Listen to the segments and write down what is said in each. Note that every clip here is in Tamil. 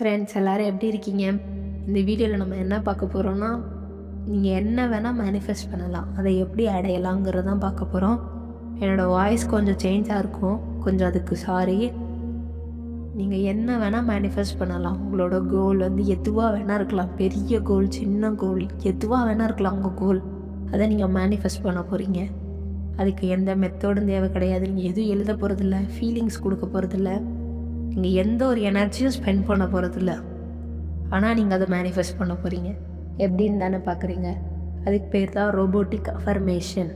ஃப்ரெண்ட்ஸ் எல்லோரும் எப்படி இருக்கீங்க? இந்த வீடியோவில் நம்ம என்ன பார்க்க போகிறோம்னா நீங்கள் என்ன வேணால் மேனிஃபெஸ்ட் பண்ணலாம். அதை எப்படி அடையலாங்கிறது தான் பார்க்க போகிறோம் என்னோடய வாய்ஸ் கொஞ்சம் சேஞ்சாக இருக்கும். கொஞ்சம் அதுக்கு சாரி நீங்கள் என்ன வேணால் மேனிஃபெஸ்ட் பண்ணலாம். உங்களோட கோல் வந்து எதுவாக வேணால் இருக்கலாம். பெரிய கோல் சின்ன கோல் எதுவாக வேணால் இருக்கலாம் உங்கள் கோல் அதை நீங்கள் மேனிஃபெஸ்ட் பண்ண போகிறீங்க அதுக்கு எந்த மெத்தோடும் தேவை கிடையாது. நீங்கள் எதுவும் எழுத போகிறதில்ல ஃபீலிங்ஸ் கொடுக்க போகிறதில்ல நீங்கள் எந்த ஒரு எனர்ஜியும் ஸ்பெண்ட் பண்ண போகிறதில்ல ஆனால் நீங்கள் அதை மேனிஃபெஸ்ட் பண்ண போகிறீங்க எப்படின்னு தானே பார்க்குறீங்க அதுக்கு பேர் தான் robotic affirmation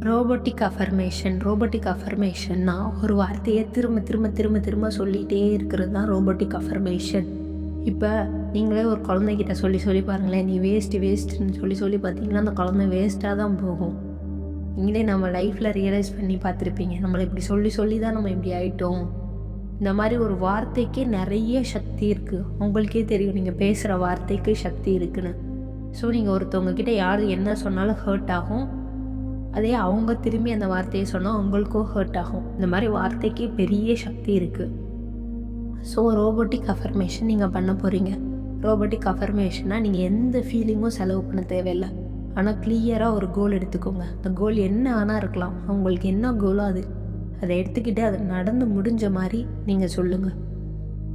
robotic affirmation robotic அஃபர்மேஷன்னா ஒரு வார்த்தையை திரும்ப திரும்ப திரும்ப திரும்ப சொல்லிகிட்டே இருக்கிறது தான் ரோபோட்டிக் அஃபர்மேஷன் இப்போ நீங்களே ஒரு குழந்தைகிட்ட சொல்லி சொல்லி பாருங்களேன். நீ வேஸ்ட்டு வேஸ்ட்டுன்னு சொல்லி சொல்லி பார்த்தீங்கன்னா அந்த குழந்தை வேஸ்ட்டாக தான் போகும். நீங்களே நம்ம லைஃப்பில் ரியலைஸ் பண்ணி பார்த்துருப்பீங்க. நம்மளை இப்படி சொல்லி சொல்லி தான் நம்ம இப்படி ஆயிட்டோம். இந்த மாதிரி ஒரு வார்த்தைக்கே நிறைய சக்தி இருக்குது உங்களுக்கே தெரியும் நீங்கள் பேசுகிற வார்த்தைக்கு சக்தி இருக்குன்னு. ஸோ நீங்கள் ஒருத்தவங்கக்கிட்ட யார் என்ன சொன்னாலும் ஹர்ட் ஆகும். அதே அவங்க திரும்பி அந்த வார்த்தையை சொன்னால் உங்களுக்கும் ஹர்ட் ஆகும். இந்த மாதிரி வார்த்தைக்கு பெரிய சக்தி இருக்குது ஸோ ரோபோட்டிக் அஃபர்மேஷன் நீங்கள் பண்ண போகிறீங்க ரோபோட்டிக் அஃபர்மேஷனாக நீங்கள் எந்த ஃபீலிங்கும் செலவு பண்ண தேவையில்லை. ஆனால் கிளியராக ஒரு கோல் எடுத்துக்கோங்க. அந்த கோல் என்ன ஆனால் இருக்கலாம். உங்களுக்கு என்ன கோலோ அது. அதை எடுத்துக்கிட்டு அது நடந்து முடிஞ்ச மாதிரி நீங்கள் சொல்லுங்கள்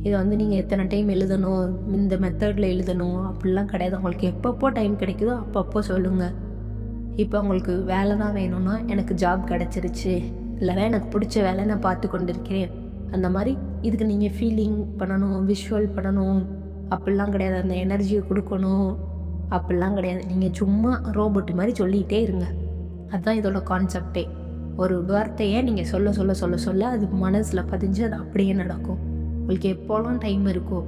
இதை வந்து நீங்கள் எத்தனை டைம் எழுதணும்? இந்த மெத்தடில் எழுதணும்? அப்படிலாம் கிடையாது. உங்களுக்கு எப்பப்போ டைம் கிடைக்குதோ அப்பப்போ சொல்லுங்கள் இப்போ உங்களுக்கு வேலை தான் வேணும்னா எனக்கு ஜாப் கிடச்சிருச்சு. இல்லைனா எனக்கு பிடிச்ச வேலை நான் பார்த்து கொண்டிருக்கிறேன். அந்த மாதிரி இதுக்கு நீங்கள் ஃபீலிங் பண்ணணும் விஷுவல் பண்ணணும். அப்படிலாம் கிடையாது. அந்த எனர்ஜியை கொடுக்கணும். அப்படிலாம் கிடையாது. நீங்கள் சும்மா ரோபோட் மாதிரி சொல்லிகிட்டே இருங்க. அதுதான் இதோட கான்செப்டே ஒரு வார்த்தையை நீங்கள் சொல்ல சொல்ல சொல்ல சொல்ல அது மனசில் பதிஞ்சு அது அப்படியே நடக்கும். உங்களுக்கு எப்போலாம் டைம் இருக்கோ.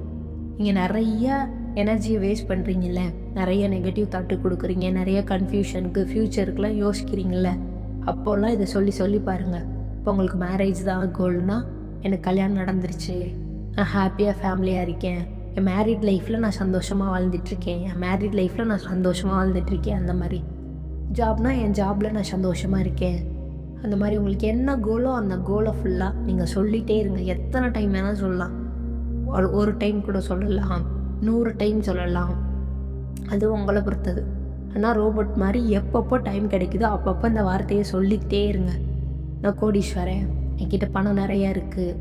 நீங்கள் நிறைய எனர்ஜியை வேஸ்ட் பண்ணுறீங்கல்ல நிறைய நெகட்டிவ் தாட்டு கொடுக்குறீங்க. நிறைய கன்ஃபியூஷனுக்கு ஃப்யூச்சருக்குலாம் யோசிக்கிறீங்கள அப்போல்லாம் இதை சொல்லி சொல்லி பாருங்கள் இப்போ உங்களுக்கு மேரேஜ் தான் கோல்னால் எனக்கு கல்யாணம் நடந்துருச்சு. நான் ஹாப்பியாக ஃபேமிலியாக இருக்கேன். என் மேரிட் லைஃப்பில் நான் சந்தோஷமாக வாழ்ந்துட்டுருக்கேன். என் மேரிட் லைஃப்பில் நான் சந்தோஷமாக வாழ்ந்துட்டுருக்கேன் அந்த மாதிரி. ஜாப்னால் என் ஜாபில் நான் சந்தோஷமாக இருக்கேன். அந்த மாதிரி உங்களுக்கு என்ன கோலோ அந்த கோலை ஃபுல்லாக நீங்கள் சொல்லிகிட்டே இருங்க. எத்தனை டைம் வேணால் சொல்லலாம். ஒரு ஒரு டைம் கூட சொல்லலாம். நூறு டைம் சொல்லலாம். அது உங்களை பொறுத்தது. ஆனால் ரோபோட் மாதிரி எப்பப்போ டைம் கிடைக்குதோ அப்பப்போ இந்த வார்த்தையை சொல்லிக்கிட்டே இருங்க. நான் கோடீஸ்வரன். என்கிட்ட பணம் நிறையா இருக்குது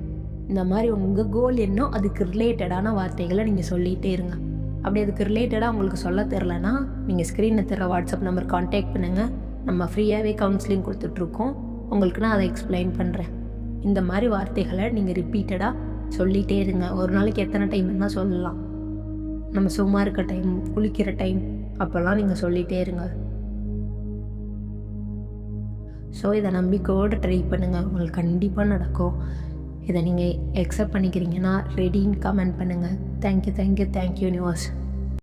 இந்த மாதிரி உங்கள் கோல் என்னோ அதுக்கு ரிலேட்டடான வார்த்தைகளை நீங்கள் சொல்லிகிட்டே இருங்க. அப்படி அதுக்கு ரிலேட்டடாக உங்களுக்கு சொல்ல தெரிலனா நீங்கள் ஸ்க்ரீனில் தர வாட்ஸ்அப் நம்பர் காண்டாக்ட் பண்ணுங்கள் நம்ம ஃப்ரீயாகவே கவுன்சிலிங் கொடுத்துட்ருக்கோம். உங்களுக்கு நான் அதை எக்ஸ்பிளைன் பண்ணுறேன் இந்த மாதிரி வார்த்தைகளை நீங்கள் ரிப்பீட்டடாக சொல்லிகிட்டே இருங்க. ஒரு நாளைக்கு எத்தனை டைம் தான் சொல்லலாம். நம்ம சும்மா இருக்க டைம் குளிக்கிற டைம் அப்போல்லாம் நீங்கள் சொல்லிகிட்டே இருங்க. ஸோ இதை நம்பிக்கையோடு ட்ரை பண்ணுங்கள் உங்களுக்கு கண்டிப்பாக நடக்கும். இதை நீங்கள் எக்ஸப்ட் பண்ணிக்கிறீங்கன்னா ரெடின்னு கமெண்ட் பண்ணுங்கள் thank you thank you thank you universe